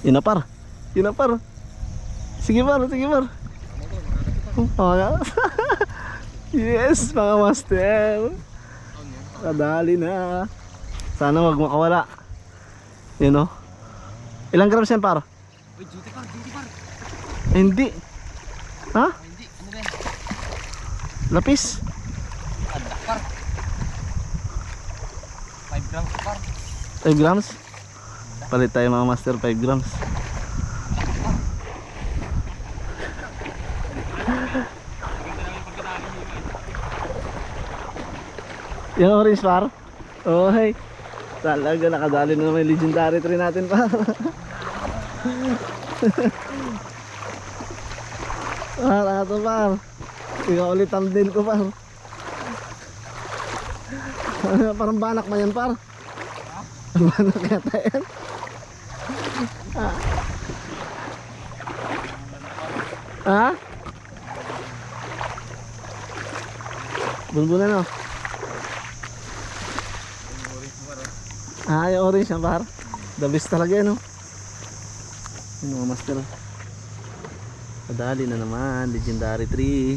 Yun na par. Yun na par. Sige par, sige par. Yes, mga master. Kadali na. Sana wag makawala. Yun oh. Ilang grams yan par? Uy, duty par, duty par. Eh, hindi. Ha? Ah, hindi, ano ba yan? Lapis? Adak par. 5 grams par. 5 grams? Palit tayo mga master 5 grams. Yung orange par? Oh, hey. Talaga nakadali na naman yung legendary tree natin pa. par, ato par. Ikaw ulit thumbnail ko par. Parang banak man yan par. Banak yata yan. Ah. Ha? Bunbunan no? Ah, yung orange na par. The best talaga yan no? Yung mga master. Kadali na naman, legendary tree.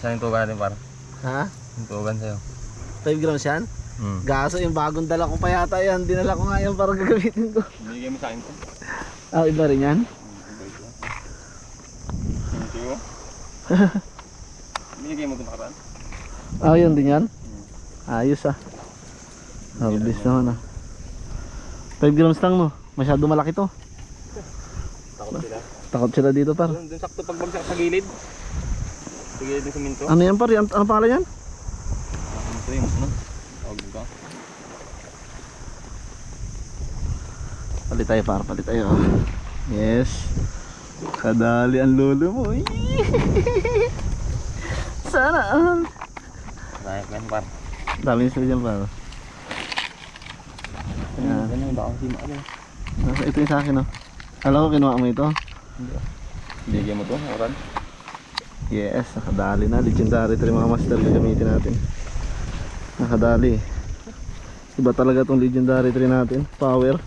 Saan yung tugan natin par? Ha? Yung tugan sa'yo. 5 grams yan? Hmm. Gaso yung bagong dala ko pa yata yan. Dinala ko nga yan para gagamitin ko. Binigay mo sa akin to. Ah, iba rin yan? Thank you. Binigay mo ito nakaraan? Ah, yun din yan? Ayos ah. Harvest naman ah. 5 grams lang no? Masyado malaki to. Takot sila. Takot sila dito par. Doon, sakto pagbagsak sa gilid. Sa gilid ng siminto. Ano yan par? Ano pangalan yan? Ano ito yung ano? Ka. Palit tayo par, palit tayo. Yes. Kadali ang lolo mo. Sana all. Nayak yan par. Dami sila dyan par. Yan. Yan yung baka si Maalo. Nasa ito yung sa akin oh. Alam ko kinuha mo ito. Binigay mo to, nakaraan. Yes, nakadali na. Legendary tree mga master gagamitin natin. Nakadali. Iba talaga tong legendary tree natin. Power.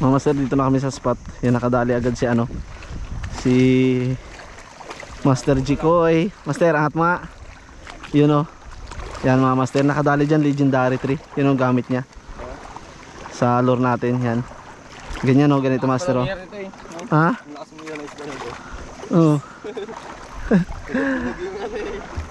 Mga master, dito na kami sa spot. Yan, nakadali agad si ano. Si Master Jikoy. Master, angat mga. Yun o. Yan mga master, nakadali dyan legendary tree. Yun ang gamit niya. Sa lure natin, yan. Ganyan o, ganito master o. Eh. Ha? Oo.